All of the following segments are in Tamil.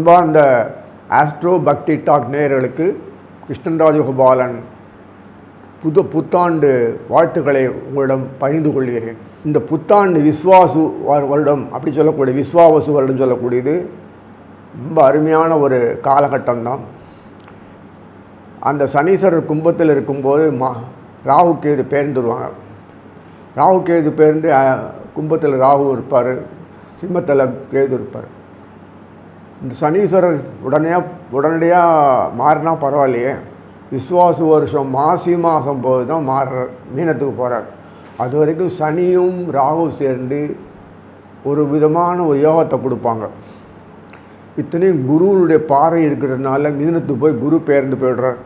அன்பார்ந்த ஆஸ்ட்ரோ பக்தி டாக் நேயர்களுக்கு கிருஷ்ணன் ராஜகோபாலன் புது புத்தாண்டு வாழ்த்துக்களை உங்களிடம் பகிர்ந்து கொள்கிறேன். இந்த புத்தாண்டு விஸ்வாசு வருடம் அப்படி சொல்லக்கூடிய விஸ்வாவசு வருடம் சொல்லக்கூடியது ரொம்ப அருமையான ஒரு காலகட்டம் தான் அந்த சனீஸ்வரர் கும்பத்தில் இருக்கும்போது மா ராகு கேது பேர்ந்துருவாங்க. ராகு கேது பேர்ந்து கும்பத்தில் ராகு இருப்பார் சிம்மத்தில் கேது இருப்பார். இந்த சனீஸ்வரர் உடனே உடனடியாக மாறினா பரவாயில்லையே. விஸ்வாசு வருஷம் மாசி மாதம் போது தான் மாறுற மீனத்துக்கு போகிறார் அது வரைக்கும் சனியும் ராகு சேர்ந்து ஒரு விதமான ஒரு யோகத்தை கொடுப்பாங்க. இத்தனையும் குருவினுடைய பார்வை இருக்கிறதுனால மீனத்துக்கு போய் குரு பேர்ந்து போயிடுறார்.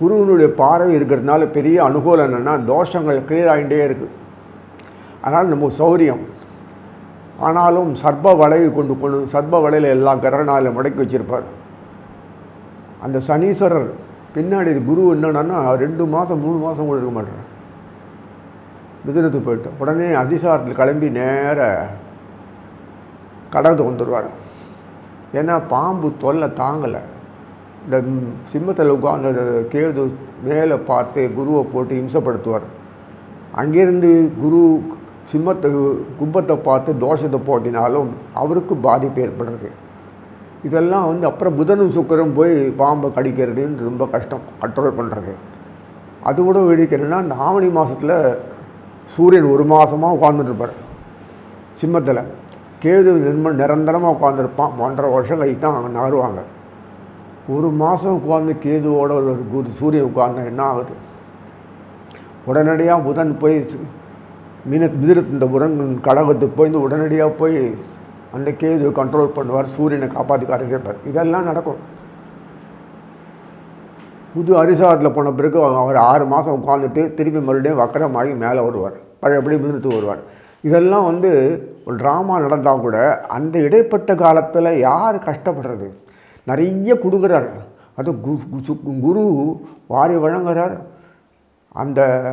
குருவினுடைய பார்வை இருக்கிறதுனால பெரிய அனுகூலம் என்னென்னா தோஷங்கள் கிளியர் ஆகிட்டே இருக்குது அதனால் நம்ம சௌரியம். ஆனாலும் சர்ப வளைவு கொண்டு கொண்டு சர்ப வலையில் எல்லாம் கரணால் முடக்கி வச்சிருப்பார். அந்த சனீஸ்வரர் பின்னாடி குரு என்னன்னா ரெண்டு மாதம் மூணு மாதம் கூட இருக்க மாட்டேறேன் மிதுனத்துக்கு போயிட்டு உடனே அதிசாரத்தில் கிளம்பி நேர கடகத்துக்கு வந்துடுவார் ஏன்னா பாம்பு தொல்லை தாங்கலை. இந்த சிம்மத்தில் உட்கார்ந்து கேது மேலே பார்த்து குருவை போட்டு இம்சப்படுத்துவார். அங்கேருந்து குரு சிம்மத்தை கும்பத்தை பார்த்து தோஷத்தை போட்டினாலும் அவருக்கு பாதிப்பு ஏற்படுறது. இதெல்லாம் வந்து அப்புறம் புதனும் சுக்கரம் போய் பாம்பை கடிக்கிறதுன்னு ரொம்ப கஷ்டம் கண்ட்ரோல் பண்ணுறது அது கூட வெடிக்கிறதுனா இந்த ஆவணி மாதத்தில் சூரியன் ஒரு மாதமாக உட்காந்துட்டுருப்பார் சிம்மத்தில். கேது நிர்ம நிரந்தரமாக உட்காந்துருப்பான் ஒன்றரை வருஷம் கழித்து தான் அங்கே நகருவாங்க. ஒரு மாதம் உட்காந்து கேதுவோட ஒரு குரு சூரியன் உட்கார்ந்தா என்ன ஆகுது? உடனடியாக புதன் போய் மீன மிதிரத்து இந்த புதன் கடகத்துக்கு போய் இந்த உடனடியாக போய் அந்த கேதுவை கண்ட்ரோல் பண்ணுவார் சூரியனை காப்பாற்றி கார சேர்ப்பார் இதெல்லாம் நடக்கும். புது அரிசாரத்தில் போன பிறகு அவர் ஆறு மாதம் உட்காந்துட்டு திருப்பி மறுபடியும் வக்கரமாகி மேலே வருவார். பழையபடி மிதிரத்துக்கு வருவார். இதெல்லாம் வந்து ஒரு ட்ராமா நடந்தால் கூட அந்த இடைப்பட்ட காலத்தில் யார் கஷ்டப்படுறது? நிறைய கொடுக்குறாரு. அது கு- கு- குரு வாரி வழங்குறார். அந்த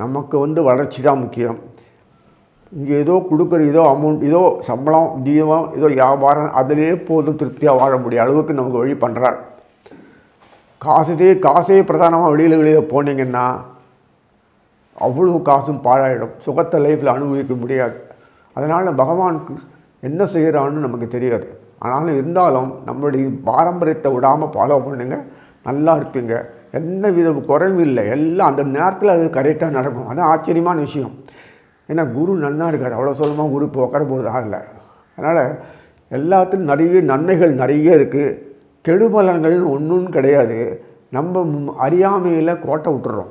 நமக்கு வந்து வளர்ச்சி தான் முக்கியம். இங்கே ஏதோ கொடுக்குற ஏதோ அமௌண்ட் ஏதோ சம்பளம் தீபம் ஏதோ வியாபாரம் அதிலே போதும் திருப்தியாக வாழ முடிய அளவுக்கு நமக்கு வழி பண்ணுறார் காசுதே காசே பிரதானமாக வெளியில் வெளியில் போனீங்கன்னா அவ்வளோ காசும் பாழாயிடும். சுகத்தை லைஃப்பில் அனுபவிக்க முடியாது. அதனால் பகவானுக்கு என்ன செய்கிறான்னு நமக்கு தெரியாது. ஆனாலும் இருந்தாலும் நம்மளுடைய பாரம்பரியத்தை விடாமல் ஃபாலோ பண்ணுங்கள் நல்லா இருப்பீங்க. எந்த வித குறைவும் இல்லை எல்லாம் அந்த நேரத்தில் அது கரெக்டாக நடக்கும். அது ஆச்சரியமான விஷயம். ஏன்னா குரு நன்னா இருக்கார். அவ்வளோ சொல்லமாக குரு இப்போ உட்கார போகிறது ஆகலை அதனால் எல்லாத்துலையும் நிறைய நன்மைகள் நிறைய இருக்குது கெடுபலன்கள் ஒன்றும் கிடையாது. நம்ம அறியாமையில் கோட்டை விட்டுறோம்.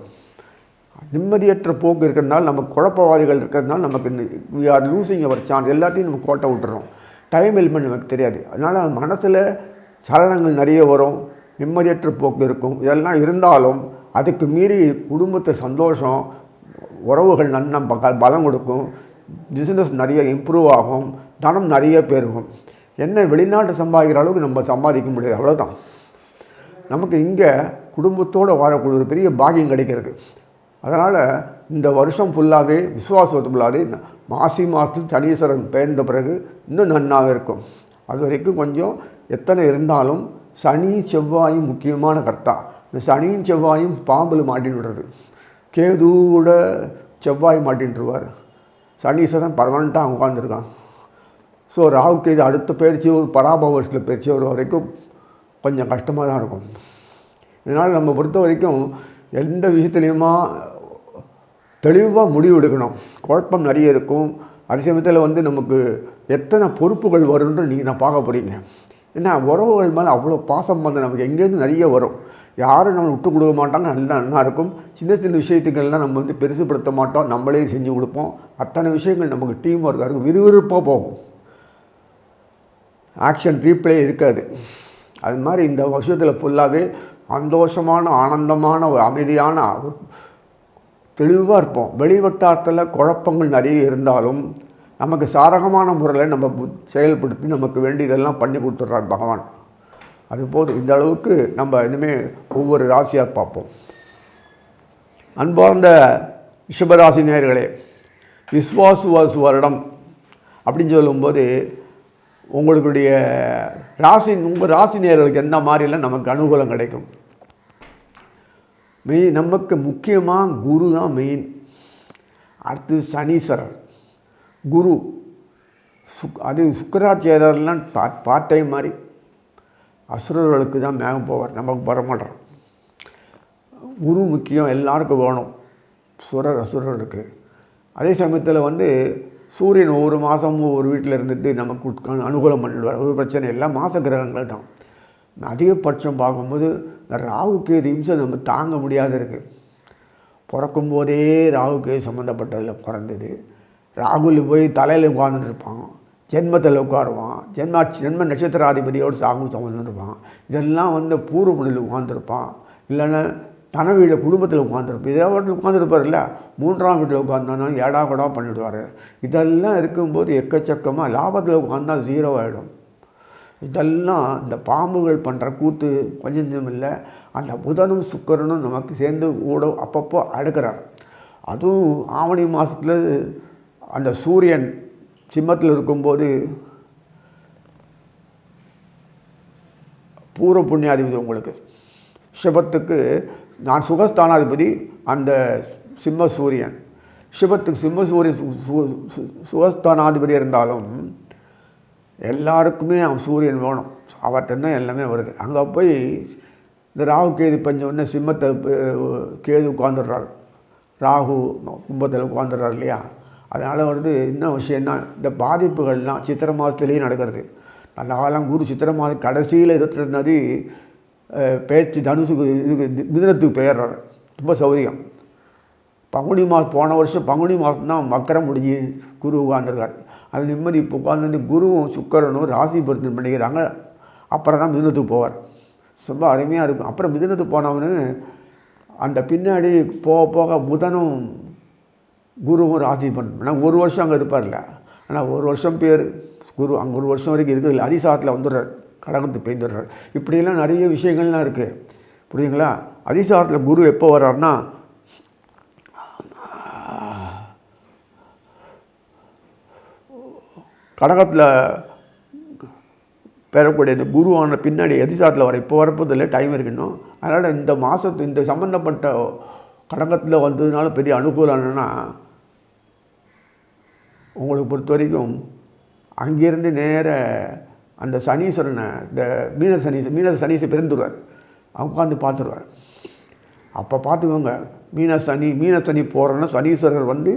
நிம்மதியற்ற போக்கு இருக்கிறதுனால நம்ம குழப்பவாதிகள் இருக்கிறதுனால நமக்கு we are losing our chance எல்லாத்தையும் நம்ம கோட்டை விட்டுறோம். டைம் எலிமெண்ட் நமக்கு தெரியாது. அதனால் மனசில் சலனங்கள் நிறைய வரும். நிம்மதியற்ற போக்கு இருக்கும். இதெல்லாம் இருந்தாலும் அதுக்கு மீறி குடும்பத்து சந்தோஷம் உறவுகள் நன்னம் ப- பலம் கொடுக்கும். பிஸ்னஸ் நிறைய இம்ப்ரூவ் ஆகும். தனம் நிறைய பெருகும். என்ன வெளிநாட்டு சம்பாதிக்கிற அளவுக்கு நம்ம சம்பாதிக்க முடியாது. அவ்வளோதான் நமக்கு இங்கே குடும்பத்தோடு வாழக்கூடிய ஒரு பெரிய பாக்கியம் கிடைக்கிறது. அதனால் இந்த வருஷம் ஃபுல்லாகவே விசுவாசத்து ஃபுல்லாகவே மாசி மாதத்தில் சனீஸ்வரன் பெயர்ந்த பிறகு இன்னும் நன்னாக இருக்கும். அது வரைக்கும் கொஞ்சம் எத்தனை இருந்தாலும் சனி செவ்வாயும் முக்கியமான கர்த்தா. இந்த சனியும் செவ்வாயும் பாம்பில் மாட்டின்னு விடுறது. கேதுவோட செவ்வாய் மாட்டின்ட்டுருவார் சனீஸ்வரன் பர்மனண்ட்டாக உட்காந்துருக்கான் ஸோ ராகுக்கு இது அடுத்த பயிற்சி ஒரு பராபவ வருஷத்தில் பயிற்சி வர வரைக்கும் கொஞ்சம் கஷ்டமாக தான் இருக்கும். இதனால் நம்ம பொறுத்த வரைக்கும் எந்த விஷயத்துலையுமா தெளிவாக முடிவு எடுக்கணும். குழப்பம் நிறைய இருக்கும். அதே சமயத்தில் வந்து நமக்கு எத்தனை பொறுப்புகள் வரும்னு நீங்கள் நான் பார்க்க போகிறீங்க ஏன்னா உறவுகள் மேலே அவ்வளோ பாசம் வந்து நமக்கு எங்கேருந்து நிறைய வரும். யாரும் நம்ம விட்டு கொடுக்க மாட்டாங்க நல்லா நல்லா இருக்கும். சின்ன சின்ன விஷயத்துக்கள்லாம் நம்ம வந்து பெருசுப்படுத்த மாட்டோம் நம்மளே செஞ்சு கொடுப்போம். அத்தனை விஷயங்கள் நமக்கு டீம் ஒர்க்காக இருக்கும் விறுவிறுப்பாக போகும். ஆக்ஷன் ரீப்ளே இருக்காது. அது மாதிரி இந்த வருஷத்தில் ஃபுல்லாகவே சந்தோஷமான ஆனந்தமான ஒரு அமைதியான தெளிவாக இருப்போம். வெளிவட்டாரத்தில் குழப்பங்கள் நிறைய இருந்தாலும் நமக்கு சாரகமான முறையில் நம்ம செயல்படுத்தி நமக்கு வேண்டியதெல்லாம் பண்ணி கொடுத்துட்றார் பகவான். அது போதும் இந்த அளவுக்கு நம்ம இனிமேல் ஒவ்வொரு ராசியாக பார்ப்போம். அன்பார்ந்த ரிஷபராசி நேயர்களே விஸ்வாசுவாசு வருடம் அப்படின்னு சொல்லும்போது உங்களுடைய ராசி உங்கள் ராசி நேர்களுக்கு எந்த மாதிரிலாம் நமக்கு அனுகூலம் கிடைக்கும்? மெயின் நமக்கு முக்கியமாக குரு தான் மெயின் அடுத்து சனீஸ்வரர். குரு சுக் அது சுக்கராச்சாரியர்லாம் பார்ட் பார்ட் டைம் மாதிரி. அசுரர்களுக்கு தான் மேகம் போவார் நமக்கு வர குரு முக்கியம் எல்லாருக்கும் வேணும். சுரர் அசுரர்களுக்கு அதே சமயத்தில் வந்து சூரியன் ஒவ்வொரு மாதமும் ஒரு வீட்டில் இருந்துட்டு நமக்கு உட்காந்து அனுகூலம் பண்ணிடுவார். ஒரு பிரச்சனை இல்லை மாத கிரகங்கள் தான். அதிகபட்சம் பார்க்கும்போது இந்த ராகு கேது இம்சை நம்ம தாங்க முடியாத இருக்குது பிறக்கும்போதே ராகு கேது சம்மந்தப்பட்டதில் பிறந்தது. ராகுல் போய் தலையில் உட்கார்ந்துட்டு இருப்பான். ஜென்மத்தில் உட்காருவான். ஜென்ம ஜென்ம நட்சத்திராதிபதியோடு சாகு சம்மந்தம் இருப்பான். இதெல்லாம் வந்து பூர்வ முடிவில் உட்காந்துருப்பான் இல்லைன்னா தன குடும்பத்தில் உட்காந்துருப்பான் இதே வீட்டில் உட்காந்துருப்பார்ல மூன்றாம் வீட்டில் உட்காந்தானா ஏடா கூடா பண்ணிவிடுவார் இதெல்லாம் இருக்கும்போது எக்கச்சக்கமாக லாபத்தில் உட்காந்தா ஜீரோ ஆகிடும் இதெல்லாம் இந்த பாம்புகள் பண்ணுற கூத்து கொஞ்சம் இல்லை. அந்த புதனும் சுக்கரனும் நமக்கு சேர்ந்து கூட அப்பப்போ அடுக்கிறார். அதுவும் ஆவணி மாதத்தில் அந்த சூரியன் சிம்மத்தில் இருக்கும்போது பூர்வ புண்ணியாதிபதி உங்களுக்கு. சிவத்துக்கு நான் சுகஸ்தானாதிபதி அந்த சிம்ம சூரியன். சிவத்துக்கு சிம்ம சூரியன் சுகஸ்தானாதிபதி இருந்தாலும் எல்லாருக்குமே அவன் சூரியன் வேணும். அவர்கிட்ட தான் எல்லாமே வருது. அங்கே போய் இந்த ராகு கேது பஞ்சம் உடனே சிம்மத்தை கேது உட்காந்துடுறாரு ராகு கும்பத்தில் உட்காந்துடுறாரு இல்லையா? அதனால் வந்து என்ன விஷயம்னா இந்த பாதிப்புகள்லாம் சித்திரை மாதத்துலேயும் நடக்கிறது. நல்ல காலம் குரு சித்திரை மாதம் கடைசியில் இருபத்தி பேச்சு தனுசுக்கு இதுக்கு மிதனத்துக்கு பெயர்றார் ரொம்ப சௌரியம் பங்குனி மாதம் போன வருஷம் பங்குனி மாதம் தான் மக்கரம் முடிஞ்சு குரு உட்காந்துருக்கார் அது நிம்மதி இப்போ உட்காந்து குருவும் சுக்கரனும் ராசி பொருத்தம் பண்ணிக்கிறாங்க. அப்புறம் தான் மிதுனத்துக்கு போவார். ரொம்ப அருமையாக இருக்கும். அப்புறம் மிதுனத்துக்கு போனவனு அந்த பின்னாடி போக போக புதனும் குருவும் ராசி பண்ண ஒரு வருஷம் அங்கே இருப்பார்ல. ஆனால் ஒரு வருஷம் பேர் குரு அங்கே ஒரு வருஷம் வரைக்கும் இருக்குது இல்லை அதிசாரத்தில் வந்துடுறார் கடகத்துக்கு பெய்துடுறார் இப்படியெல்லாம் நிறைய விஷயங்கள்லாம் இருக்குது புரியுதுங்களா? அதிசாரத்தில் குரு எப்போ வர்றாருன்னா கடகத்தில் பெறக்கூடிய இந்த குருவான பின்னாடி எதிர்காலத்தில் வர இப்போ வரப்போது இல்லை டைம் இருக்கணும் அதனால் இந்த மாதத்து இந்த சம்மந்தப்பட்ட கடகத்தில் வந்ததுனால பெரிய அனுகூலம் என்னென்னா உங்களுக்கு பொறுத்த வரைக்கும் அங்கேருந்து நேர அந்த சனீஸ்வரனை இந்த மீன சனீஸ் மீன சனீஸை பிறந்துடுவார் உட்காந்து பார்த்துருவார். அப்போ பார்த்துக்கோங்க மீன சனி மீன சனி போகிறோன்னா சனீஸ்வரர் வந்து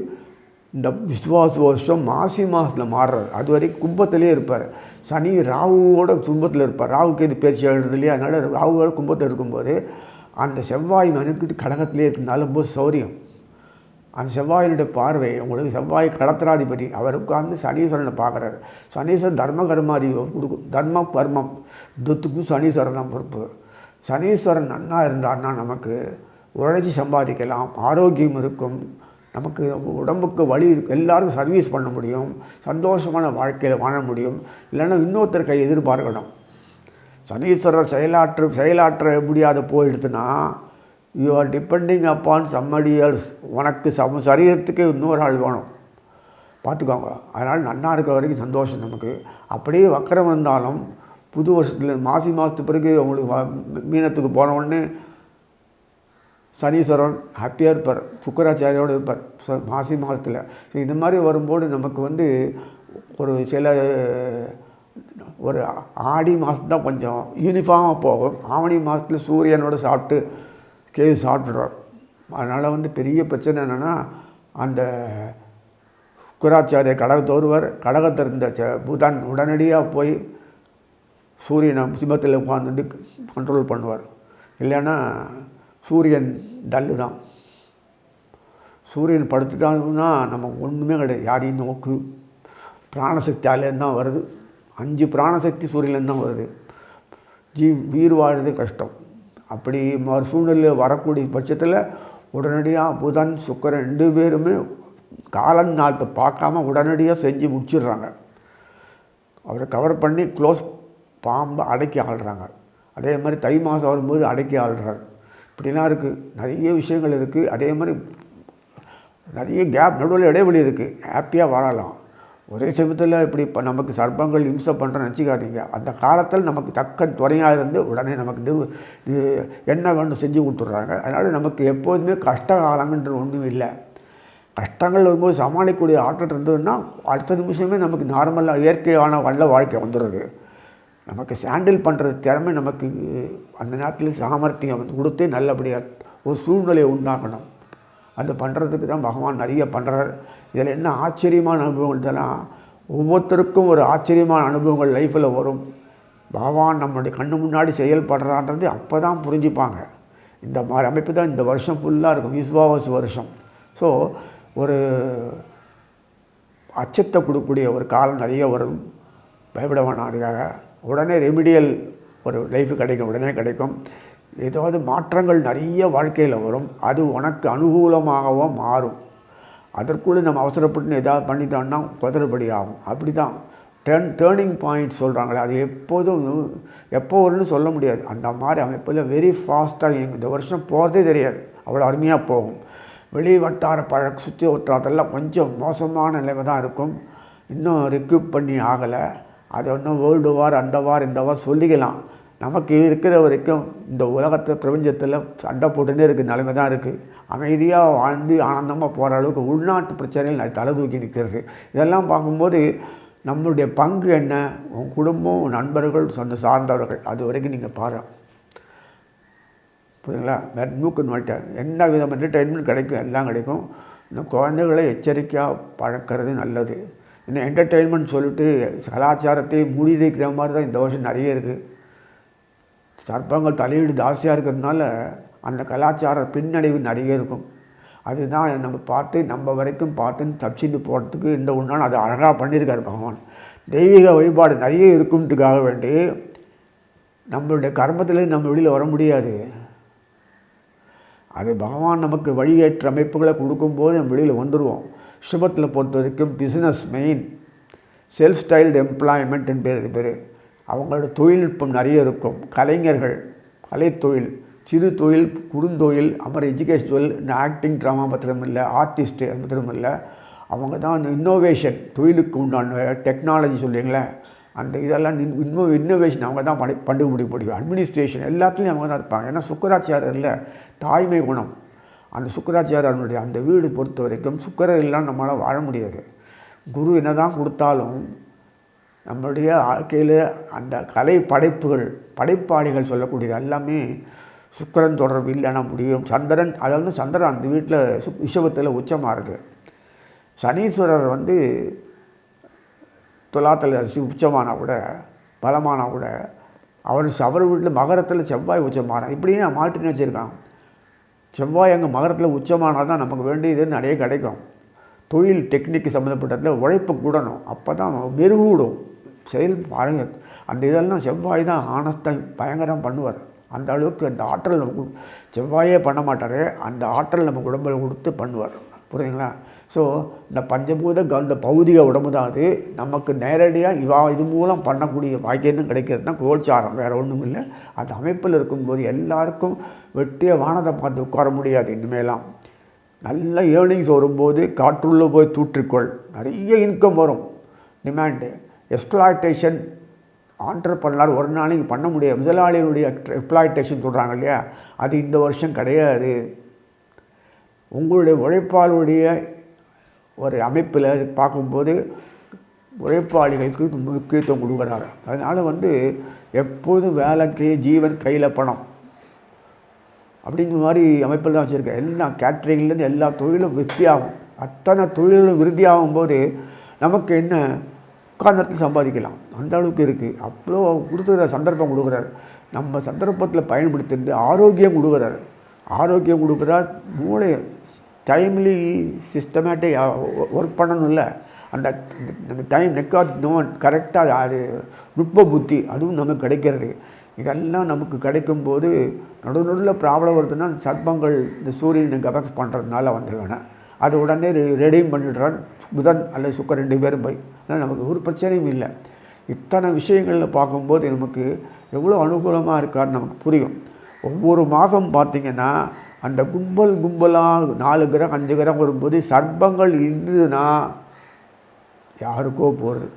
இந்த விஸ்வாச வருஷம் மாசி மாதத்தில் மாறுறார். அது வரைக்கும் கும்பத்திலே இருப்பார். சனி ராகுவோட கும்பத்தில் இருப்பார். ராகுக்கு இது பேச்சு எழுது இல்லையா? அதனால் ராகுவோட கும்பத்தில் இருக்கும்போது அந்த செவ்வாய் மனுக்கு கடகத்திலே இருக்கிறதுனால ரொம்ப சௌரியம். அந்த செவ்வாயினுடைய பார்வை உங்களுக்கு செவ்வாய் கடத்திராதிபதி அவர் உட்கார்ந்து சனீஸ்வரனை பார்க்குறாரு. சனீஸ்வரன் தர்ம கர்மாதி கொடுக்கும் தர்ம கர்மம் துத்துக்கும் சனீஸ்வரன் தான் பொறுப்பு. சனீஸ்வரன் நன்னா இருந்தார்னா நமக்கு உழைச்சி சம்பாதிக்கலாம் ஆரோக்கியம் இருக்கும் நமக்கு உடம்புக்கு வழி இருக்கு எல்லாருக்கும் சர்வீஸ் பண்ண முடியும் சந்தோஷமான வாழ்க்கையில் வாழ முடியும் இல்லைன்னா இன்னொருத்தர் கை எதிர்பார்க்கணும். சனீஸ்வரர் செயலாற்று செயலாற்ற முடியாத போயிடுதுன்னா you are depending upon somebody else உனக்கு சம சரீரத்துக்கு இன்னொரு ஆள் வேணும். பார்த்துக்கோங்க. அதனால் நன்னா இருக்கிற வரைக்கும் சந்தோஷம் நமக்கு. அப்படியே வக்கரம் வந்தாலும் புது வருஷத்தில் மாசி மாதத்து பிறகு உங்களுக்கு மீனத்துக்கு போன உடனே சனீஸ்வரன் ஹாப்பியாக இருப்பார். சுக்கராச்சாரியோடு இருப்பார். மாசி மாதத்தில் இந்த மாதிரி வரும்போது நமக்கு வந்து ஒரு சில ஒரு ஆடி மாதம் தான் கொஞ்சம் யூனிஃபார்மாக போகும். ஆவணி மாதத்தில் சூரியனோட சாப்பிட்டு கேஸ் சாப்பிட்டுடுறார். அதனால் வந்து பெரிய பிரச்சனை என்னென்னா அந்த சுக்கராச்சாரிய கடகத்தை ஒருவர் கடகத்தில் இருந்த ச- புதன் உடனடியாக போய் சூரியனை சிம்மத்தில் உட்காந்துட்டு கண்ட்ரோல் பண்ணுவார். இல்லைன்னா சூரியன் டல்லு தான். சூரியன் படுத்துட்டான்னா நமக்கு ஒன்றுமே கிடையாது. யாரையும் நோக்கு. பிராணசக்தி அதுலேருந்து தான் வருது. அஞ்சு பிராணசக்தி சூரியன்லேருந்து தான் வருது. ஜீ உயிர் வாழ்றது கஷ்டம். அப்படி ஒரு சூழ்நிலை வரக்கூடிய பட்சத்தில் உடனடியாக புதன் சுக்கரன் ரெண்டு பேருமே காலம் நாட்டை பார்க்காம உடனடியாக செஞ்சு முடிச்சிடுறாங்க. அவரை கவர் பண்ணி க்ளோஸ் பாம்பை அடக்கி ஆள்றாங்க. அதே மாதிரி தை மாதம் வரும்போது அடக்கி ஆள்றாரு. இப்படிலாம் இருக்குது நிறைய விஷயங்கள் இருக்குது அதே மாதிரி நிறைய கேப் நடுவில் இடைவெளி இருக்குது ஹாப்பியாக வாழலாம். ஒரே சமயத்தில் இப்படி இப்போ நமக்கு சர்ப்பங்கள் இம்சை பண்ணுறேன்னு நினச்சிக்காதீங்க. அந்த காலத்தில் நமக்கு தக்க துணையாக இருந்து உடனே நமக்கு நிறு இது என்ன வேணும் செஞ்சு கொடுத்துட்றாங்க. அதனால் நமக்கு எப்போதுமே கஷ்ட காலங்கன்றது ஒன்றும் இல்லை. கஷ்டங்கள் வரும்போது சமாளிக்கக்கூடிய ஆற்றல் இருந்ததுன்னா அடுத்த நிமிஷமே நமக்கு நார்மலாக இயற்கையான வல்ல வாழ்க்கை வந்துடுது. நமக்கு சாண்டில் பண்ணுறது திறமை நமக்கு அந்த நேரத்தில் சாமர்த்தியம் வந்து கொடுத்து நல்லபடியாக ஒரு சூழ்நிலையை உண்டாக்கணும். அது பண்ணுறதுக்கு தான் பகவான் நிறைய பண்ணுறார் இதில் என்ன ஆச்சரியமான அனுபவங்கள் இதெல்லாம் ஒவ்வொருத்தருக்கும் ஒரு ஆச்சரியமான அனுபவங்கள் லைஃப்பில் வரும். பகவான் நம்மளுடைய கண்ணு முன்னாடி செயல்படுறான்றது அப்போ தான் புரிஞ்சுப்பாங்க. இந்த மாதிரி அமைப்பு தான் இந்த வருஷம் ஃபுல்லாக இருக்கும். விஸ்வாவஸ் வருஷம். ஸோ ஒரு அச்சத்தை கொடுக்கக்கூடிய ஒரு காலம் நிறைய வரும். பயப்பட வேணாம் உடனே ரெமிடியல் ஒரு லைஃப் கிடைக்கும். உடனே கிடைக்கும். ஏதாவது மாற்றங்கள் நிறைய வாழ்க்கையில் வரும். அது உனக்கு அனுகூலமாகவும் மாறும். அதற்குள்ளே நம்ம அவசரப்பட்டு ஏதாவது பண்ணிட்டோம்னா குதிரைப்படி ஆகும் அப்படி தான் டேர்ன் டேர்னிங் பாயிண்ட் சொல்கிறாங்களே அது எப்போதும் எப்போ வரும்னு சொல்ல முடியாது. அந்த மாதிரி அமைப்பில் வெரி ஃபாஸ்ட்டாக இயங்கும். இந்த வருஷம் போகிறதே தெரியாது. அவ்வளோ அருமையாக போகும். வெளி வட்டார பழக்க சுற்றி வட்டாரத்தெல்லாம் கொஞ்சம் மோசமான நிலைமை தான் இருக்கும். இன்னும் ரெக்யூப் பண்ணி ஆகலை. அதை இன்னும் வேர்ல்டு வார் அந்த வார் இந்த வார் சொல்லிக்கலாம். நமக்கு இருக்கிற வரைக்கும் இந்த உலகத்தில் பிரபஞ்சத்தில் சண்டை போட்டுகிட்டே இருக்குது நிலைமை தான் இருக்குது அமைதியாக வாழ்ந்து ஆனந்தமாக போகிற அளவுக்கு உள்நாட்டு பிரச்சனைகள் தலை தூக்கி நிற்கிறது இதெல்லாம் பார்க்கும்போது நம்மளுடைய பங்கு என்ன? உன் குடும்பம் உன் நண்பர்கள் சொந்த சார்ந்தவர்கள். அது வரைக்கும் நீங்கள் பாரு புரியுங்களா வேற மூக்கு நோட்டேன் என்ன விதம் என்டர்டெயின்மெண்ட் கிடைக்கும்? எல்லாம் கிடைக்கும். இந்த குழந்தைகளை எச்சரிக்கையாக பழக்கிறது நல்லது. இன்னும் என்டர்டெயின்மெண்ட் சொல்லிட்டு கலாச்சாரத்தை மூடிதைக்கிற மாதிரி தான் இந்த வருஷம் நிறைய இருக்குது சர்ப்பங்கள் தலையீடு ஜாஸ்தியாக இருக்கிறதுனால அந்த கலாச்சார பின்னடைவு நிறைய இருக்கும். அதுதான் நம்ம பார்த்து நம்ம வரைக்கும் பார்த்து தப்பிச்சுட்டு போகிறதுக்கு இந்த ஒன்றால் அது அழகாக பண்ணியிருக்காரு பகவான். தெய்வீக வழிபாடு நிறைய இருக்குன்றதுக்காக வேண்டி நம்மளுடைய கர்மத்துலேயும் நம்ம வெளியில் வர முடியாது. அது பகவான் நமக்கு வழியேற்ற அமைப்புகளை கொடுக்கும்போது நம்ம வெளியில் வந்துடுவோம் சுபத்தில் பொறுத்த வரைக்கும் business main self styled employment பேர் பேர். அவங்களோட தொழில்நுட்பம் நிறைய இருக்கும். கலைஞர்கள் கலைத்தொழில் சிறு தொழில் குறுந்தொழில் அப்புறம் எஜுகேஷன் தொழில் இந்த ஆக்டிங் ட்ராமா பத்திரம் இல்லை ஆர்டிஸ்ட்டு அது இல்லை அவங்க தான் அந்த இன்னோவேஷன் தொழிலுக்கு உண்டான டெக்னாலஜி சொல்லுவீங்களேன் அந்த இதெல்லாம் இன்னோ இன்னோவேஷன் அவங்க தான் பண்ணி கண்டுபிடிக்க முடியும் அட்மினிஸ்ட்ரேஷன் எல்லாத்துலேயும் அவங்க தான் இருப்பாங்க. ஏன்னா சுக்கராச்சாரியரில் தாய்மை குணம். அந்த சுக்கராச்சாரியனுடைய அந்த வீடு பொறுத்த வரைக்கும் சுக்கரர் இல்லாமல் நம்மளால் வாழ முடியாது. குரு என்ன தான் கொடுத்தாலும் நம்மளுடைய வாழ்க்கையில் அந்த கலை படைப்புகள் படைப்பாளிகள் சொல்லக்கூடியது எல்லாமே சுக்கரன் தொடர்பு இல்லைன்னா முடியும். சந்திரன் அதாவது சந்திரன் அந்த வீட்டில் சு விஷபத்தில் உச்சமாக இருக்குது சனீஸ்வரர் வந்து துலாத்தில் உச்சமானா கூட பலமானா கூட அவர் அவர் வீட்டில் மகரத்தில் செவ்வாய் உச்சமான இப்படியே மாட்டின்னு வச்சுருக்கான். செவ்வாய் அங்கே மகரத்தில் உச்சமானால் தான் நமக்கு வேண்டியது நிறைய கிடைக்கும். தொழில் டெக்னிக்கு சம்மந்தப்பட்டதில் உழைப்பு கூடணும். அப்போ தான் மெருகூடும். செயல் பாருங்கள் அந்த இதெல்லாம் செவ்வாய் தான் ஆனஸ்டாக பயங்கரம் பண்ணுவார். அந்த அளவுக்கு அந்த ஆற்றல் நமக்கு செவ்வாயே பண்ண மாட்டார். அந்த ஆற்றல் நம்ம உடம்பில் கொடுத்து பண்ணுவார். புரியுதுங்களா? ஸோ இந்த பஞ்சபூத அந்த பௌதிக உடம்பு தான் அது. நமக்கு நேரடியாக இவா இது மூலம் பண்ணக்கூடிய பாக்கியம் கிடைக்கிறது தான் கோல்சாரம். வேறு ஒன்றும் இல்லை. அந்த அமைப்பில் இருக்கும்போது எல்லாருக்கும் வெட்டிய வானத்தை பார்த்து உட்கார முடியாது இனிமேலாம். நல்ல ஏர்னிங்ஸ் வரும்போது காற்றுள்ளே போய் தூற்றிக்கொள். நிறைய இன்கம் வரும். டிமாண்டு எக்ஸ்பிளாய்டேஷன் ஆண்டர்பனர் ஒரு நாளைக்கு பண்ண முடியாது. முதலாளிகளுடைய எக்ஸ்பிளாய்டேஷன் சொல்கிறாங்க இல்லையா? அது இந்த வருஷம் கிடையாது. உங்களுடைய உழைப்பாளுடைய ஒரு அமைப்பில் பார்க்கும்போது உழைப்பாளிகளுக்கு முக்கியத்துவம் கொடுக்குறாரு. அதனால் வந்து எப்போதும் வேலைக்கு ஜீவன் கையில் பணம் அப்படிங்கிற மாதிரி அமைப்பில் தான் வச்சுருக்கேன் எல்லா கேட்ரிங்லேருந்து எல்லா தொழிலும் விருத்தியாகும் அத்தனை தொழிலும் விருத்தியாகும் போது நமக்கு என்ன உட்கார்ந்த சம்பாதிக்கலாம். அந்த அளவுக்கு இருக்குது அவ்வளோ கொடுக்குற சந்தர்ப்பம் கொடுக்குறாரு. நம்ம சந்தர்ப்பத்தில் பயன்படுத்திட்டு ஆரோக்கியம் கொடுக்குறாரு. ஆரோக்கியம் கொடுக்குறார் மூளை டைம்லி சிஸ்டமேட்டிக் ஒர்க் பண்ணணும்ல. அந்த அந்த டைம் நெக்காட் நோ கரெக்டாக அது நுட்ப புத்தி அதுவும் நமக்கு கிடைக்கிறது. இதெல்லாம் நமக்கு கிடைக்கும்போது நடு நடுவில் ப்ராப்ளம் வருதுன்னா அந்த சர்ப்பங்கள் இந்த சூரியனுக்கு அஃபெக்ட் பண்ணுறதுனால வந்து வேணும் அது உடனே ரெடியும் பண்ணிடுறான் புதன் அல்லது சுக்கர் ரெண்டு பேரும் போய். அதனால் நமக்கு ஒரு பிரச்சனையும் இல்லை. இத்தனை விஷயங்களில் பார்க்கும்போது நமக்கு எவ்வளோ அனுகூலமாக இருக்கான்னு நமக்கு புரியும். ஒவ்வொரு மாதம் பார்த்திங்கன்னா அந்த கும்பல் கும்பலாக நாலு கிரகம் அஞ்சு கிரகம் வரும்போது சர்ப்பங்கள் இருந்ததுன்னா யாருக்கோ போகிறது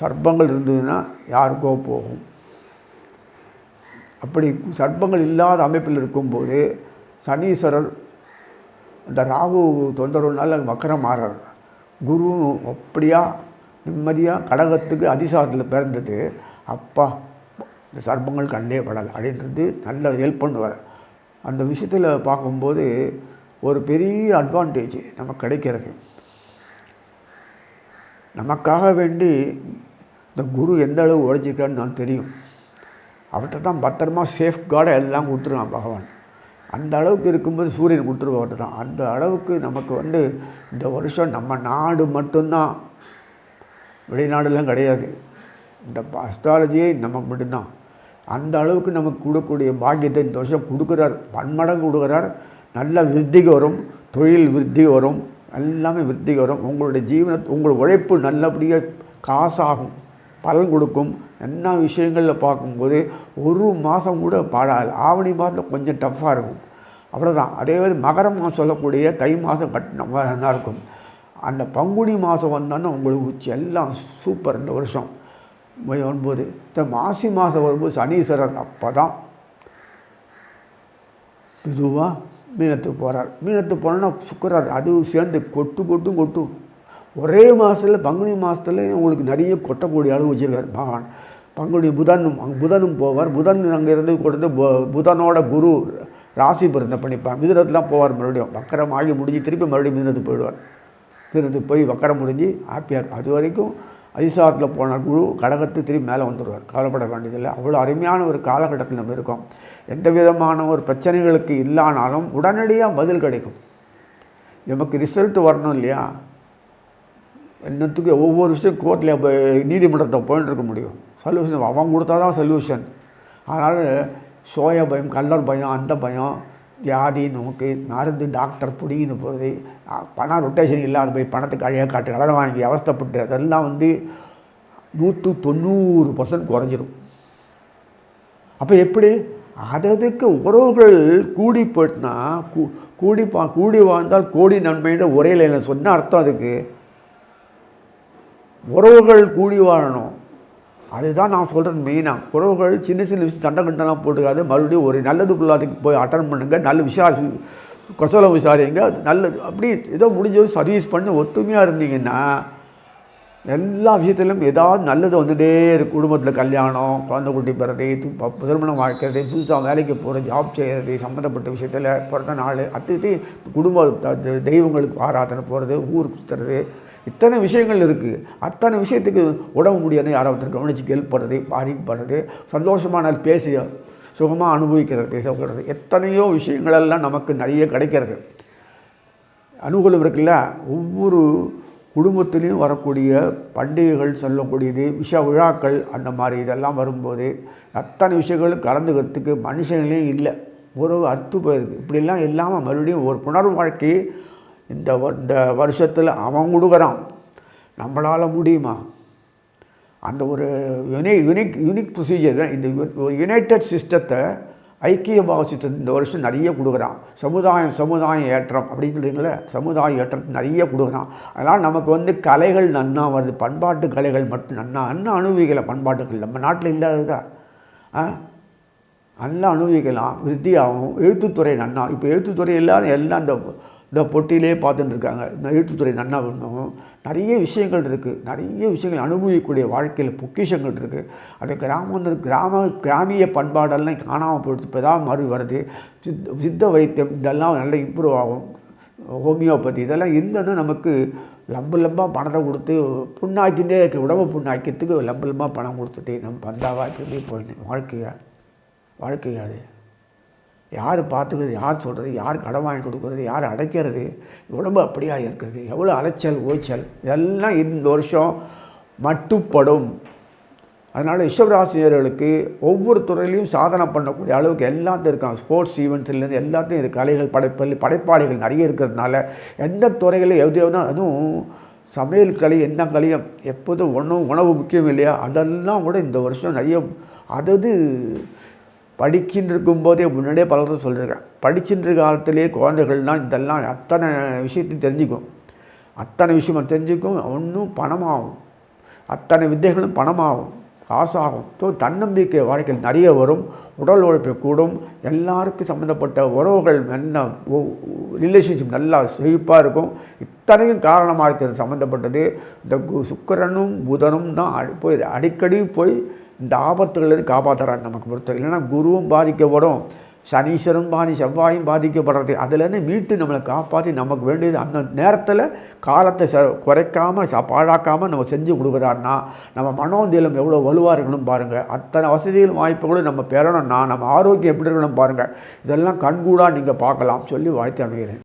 சர்ப்பங்கள் இருந்ததுன்னா யாருக்கோ போகும். அப்படி சர்ப்பங்கள் இல்லாத அமைப்பில் இருக்கும்போது சனீஸ்வரர் அந்த ராகு தொந்தரவுனால வக்கரம் மாறார். குருவும் அப்படியா நிம்மதியாக கடகத்துக்கு அதிசாரத்தில் பிறந்தது. அப்பா இந்த சர்ப்பங்கள் கண்டே படலை அப்படின்றது நல்ல ஹெல்ப் பண்ணுவார். அந்த விஷயத்தில் பார்க்கும்போது ஒரு பெரிய அட்வான்டேஜ் நமக்கு கிடைக்கிறது. நமக்காக வேண்டி இந்த குரு எந்த அளவு உழைச்சிருக்கான்னு நான் தெரியும். அவர்கிட்ட தான் பத்திரமா சேஃப் கார்டை எல்லாம் கொடுத்துருவான் பகவான். அந்த அளவுக்கு இருக்கும்போது சூரியன் கொடுத்துருவார்ட்டு தான். அந்த அளவுக்கு நமக்கு வந்து இந்த வருஷம் நம்ம நாடு மட்டும்தான். வெளிநாடுலாம் கிடையாது. இந்த அஸ்ட்ராலஜியே நமக்கு மட்டும்தான். அந்த அளவுக்கு நமக்கு கொடுக்கக்கூடிய பாக்கியத்தை இந்த வருஷம் கொடுக்குறார். பன்மடங்கு கொடுக்குறார். நல்ல விருத்திக்கு வரும். தொழில் விருத்தி வரும். எல்லாமே விருத்திக்கு வரும். உங்களுடைய ஜீவன உங்கள் உழைப்பு நல்லபடியாக காசாகும். பலன் கொடுக்கும். என்ன விஷயங்களில் பார்க்கும்போது ஒரு மாதம் கூட பாடாது ஆவணி மாதம் கொஞ்சம் டஃப்பாக இருக்கும். அவ்வளோதான் அதே மாதிரி மகரம் மாதம் சொல்லக்கூடிய தை மாதம் கட்டின நல்லா இருக்கும். அந்த பங்குனி மாதம் வந்தோன்னா உங்களுக்கு உச்சி எல்லாம் சூப்பர் இந்த வருஷம். வரும்போது இந்த மாசி மாதம் வரும்போது சனீஸ்வரர் அப்போ தான் மெதுவாக மீனத்துக்கு போகிறார் மீனத்துக்கு போனோன்னா சுக்கரார் அதுவும் சேர்ந்து கொட்டு கொட்டும் கொட்டும். ஒரே மாதத்தில் பங்குனி மாதத்துல உங்களுக்கு நிறைய கொட்டக்கூடிய அளவு வச்சுருக்காரு. பகவான் பங்குனி புதனும் அங்கே புதனும் போவார். புதன் அங்கேருந்து கொடுத்து பு- புதனோட குரு ராசி பிறந்த பண்ணிப்பார் மிதுனத்துலாம் போவார் மறுபடியும். வக்கரம் ஆகி முடிஞ்சு திருப்பி மறுபடியும் மிதுனத்துக்கு போயிடுவார். மிதுனத்துக்கு போய் வக்கரம் முடிஞ்சு ஹாப்பியாக அது வரைக்கும் அதிசாரத்தில் போன குரு கடகத்து திரும்பி மேலே வந்துடுவார் கவலைப்பட வேண்டியதில்லை. அவ்வளோ அருமையான ஒரு காலகட்டத்தில் நம்ம இருக்கோம். எந்த விதமான ஒரு பிரச்சனைகளுக்கு இல்லானாலும் உடனடியாக பதில் கிடைக்கும். நமக்கு ரிசல்ட் வரணும் இல்லையா? இன்னத்துக்கு ஒவ்வொரு விஷயம் கோர்ட்டில் இப்போ நீதிமன்றத்தை போயிட்டு இருக்க முடியும். சொல்யூஷன் அவன் கொடுத்தா தான் சொல்யூஷன் அதனால் சோய பயம் கல்லர் பயம் அந்த பயம் வியாதி நமக்கு மருந்து டாக்டர் பிடிங்கின்னு போகிறது பணம் ரொட்டேஷன் இல்லாத போய் பணத்துக்கு அழைய காட்டு கடன் வாங்கி அவஸ்தப்பட்டு அதெல்லாம் வந்து நூற்று தொண்ணூறு பர்சன்ட் குறைஞ்சிரும். அப்போ எப்படி? அததுக்கு உறவுகள் கூடி போயிட்டுனா கூ கூடி பா கூடி வாழ்ந்தால் கோடி நன்மைன்ற ஒரே லைனில் சொன்ன அர்த்தம் அதுக்கு. உறவுகள் கூடி வாழணும். அதுதான் நான் சொல்கிறது மெயினாக உறவுகள் சின்ன சின்ன விஷயம் சண்டை கண்டெல்லாம் போட்டுக்காது. மறுபடியும் ஒரு நல்லது அதுக்கு போய் அட்டன் பண்ணுங்கள் நல்ல விசாரி கொசல விசாரிங்க. நல்லது அப்படி ஏதோ முடிஞ்சது சர்வீஸ் பண்ணி ஒத்துமையாக இருந்தீங்கன்னா எல்லா விஷயத்திலும் ஏதாவது நல்லது வந்துட்டே இருக்கு. குடும்பத்தில் கல்யாணம் குழந்தை குட்டி பிறகு திருமணம் வாழ்க்கிறது புதுசாக வேலைக்கு போகிறது ஜாப் செய்கிறது சம்மந்தப்பட்ட விஷயத்தில் பிறந்த நாள் அடுத்து குடும்ப தெய்வங்களுக்கு ஆராதனை போகிறது ஊருக்கு சுற்றுறது இத்தனை விஷயங்கள் இருக்குது அத்தனை விஷயத்துக்கு உடம்பு முடியாது யாரோ ஒருத்தர் கவனித்து ஹெல்ப் பண்ணுறது பாதிக்கப்படுறது சந்தோஷமான பேசி சுகமாக அனுபவிக்கிறது பேசப்படுறது எத்தனையோ விஷயங்களெல்லாம் நமக்கு நிறைய கிடைக்கிறது. அனுகூலம் இருக்குல்ல ஒவ்வொரு குடும்பத்திலையும் வரக்கூடிய பண்டிகைகள் சொல்லக்கூடியது விஷ விழாக்கள் அந்த மாதிரி இதெல்லாம் வரும்போது அத்தனை விஷயங்களும் கலந்துக்கிறதுக்கு மனுஷங்களே இல்லை. உறவு அறுத்து போயிருக்கு. இப்படிலாம் இல்லாமல் மறுபடியும் ஒரு புனர் வாழ்க்கை இந்த வ- இந்த வருஷத்தில் அவன் கொடுக்குறான். நம்மளால் முடியுமா? அந்த ஒரு யுனி யுனிக் யுனிக் ப்ரொசீஜர் தான். இந்த யு- யுனைடெட் சிஸ்டத்தை ஐக்கிய பாவ சிஸ்டம் இந்த வருஷம் நிறைய கொடுக்குறான். சமுதாயம் சமுதாயம் ஏற்றம் அப்படின்னு சொல்றீங்களே சமுதாய ஏற்றத்தை நிறைய கொடுக்குறான். அதனால் நமக்கு வந்து கலைகள் நன்னா வருது. பண்பாட்டு கலைகள் மட்டும் நன்னா அன்ன அனுபவிக்கலை பண்பாட்டுகள். நம்ம நாட்டில் இல்லாததா? ஆ? நல்லா அனுபவிக்கலாம் விருத்தியாகவும் எழுத்துத்துறை நன்னா. இப்போ எழுத்துத்துறை இல்லாத எல்லாம் இந்த இந்த பொட்டியிலே பார்த்துட்டு இருக்காங்க இந்த எழுத்துத்துறை நன்னா பண்ணணும் நிறைய விஷயங்கள் இருக்குது நிறைய விஷயங்கள் அனுபவிக்கக்கூடிய வாழ்க்கையில் பொக்கிஷங்கள் இருக்குது அந்த கிராம கிராம கிராமிய பண்பாடெல்லாம் காணாமல் போயிடுது. இப்போ தான் மறு வருது. சித்த சித்த வைத்தியம் இதெல்லாம் நல்லா இம்ப்ரூவ் ஆகும். ஹோமியோபதி இதெல்லாம் இருந்ததுன்னா நமக்கு லம்பு லம்பாக பணத்தை கொடுத்து புண்ணாக்கிட்டே இருக்க. உடம்பு புண்ணாக்கிறதுக்கு லம்பு லம்பாக பணம் கொடுத்துட்டு நம்ம பந்தாவா இப்படி போயிடணும் வாழ்க்கையை? வாழ்க்கை அது? யார் பார்த்துக்கிறது யார் சொல்கிறது யார் கடன் வாங்கி கொடுக்குறது யார் அடைக்கிறது உடம்பு அப்படியா இருக்கிறது எவ்வளோ அலைச்சல் ஓய்ச்சல் இதெல்லாம் இந்த வருஷம் மட்டுப்படும். அதனால் ரிஷபராசினியர்களுக்கு ஒவ்வொரு துறையிலையும் சாதனை பண்ணக்கூடிய அளவுக்கு எல்லாத்தையும் இருக்காங்க. ஸ்போர்ட்ஸ் ஈவெண்ட்ஸ்லேருந்து எல்லாத்தையும் இருக்குது கலைகள் படைப்பல் படைப்பாளிகள் நிறைய இருக்கிறதுனால எந்த துறைகளில் எவ்வளோனா அதுவும் சமையல் கலை எந்த கலையும் எப்போதும் ஒன்றும் உணவு முக்கியம் இல்லையா? அதெல்லாம் கூட இந்த வருஷம் நிறைய அதாவது படிக்கின்னு இருக்கும்போதே முன்னாடியே பலரும் சொல்லியிருக்கேன் படிச்சின்ற காலத்திலே குழந்தைகள்லாம் இதெல்லாம் அத்தனை விஷயத்தையும் தெரிஞ்சுக்கும். அத்தனை விஷயமும் தெரிஞ்சுக்கும் ஒன்றும் பணமாகும். அத்தனை வித்தைகளும் பணமாகும். காசாகும். ஸோ தன்னம்பிக்கை வாழ்க்கையில் நிறைய வரும். உடல் உழைப்பு கூடும். எல்லாருக்கும் சம்மந்தப்பட்ட உறவுகள் என்ன ரிலேஷன்ஷிப் நல்லா செழிப்பாக இருக்கும். இத்தனையும் காரணமாக இருக்கிறது சம்மந்தப்பட்டது இந்த கு- புதனும் தான் அடி போய் அடிக்கடி போய் இந்த ஆபத்துகள்லேருந்து காப்பாற்றுறாரு நமக்கு பொறுத்த இல்லைன்னா குருவும் பாதிக்கப்படும் சனீஸ்வரன் பாதி செவ்வாயும் பாதிக்கப்படுறது. அதுலேருந்து மீட்டு நம்மளை காப்பாற்றி நமக்கு வேண்டியது அந்த நேரத்தில் காலத்தை ச குறைக்காமல் ச பாழாக்காமல் நம்ம செஞ்சு கொடுக்குறாருன்னா நம்ம மனோந்திலம் எவ்வளோ வலுவாக இருக்கணும் பாருங்கள் அத்தனை வசதிகளும் வாய்ப்புகளும் நம்ம பெறணும்னா நம்ம ஆரோக்கியம் எப்படி இருக்கணும் பாருங்கள் இதெல்லாம் கண்கூடாக நீங்கள் பார்க்கலாம். சொல்லி வாழ்த்து அணுகிறேன்.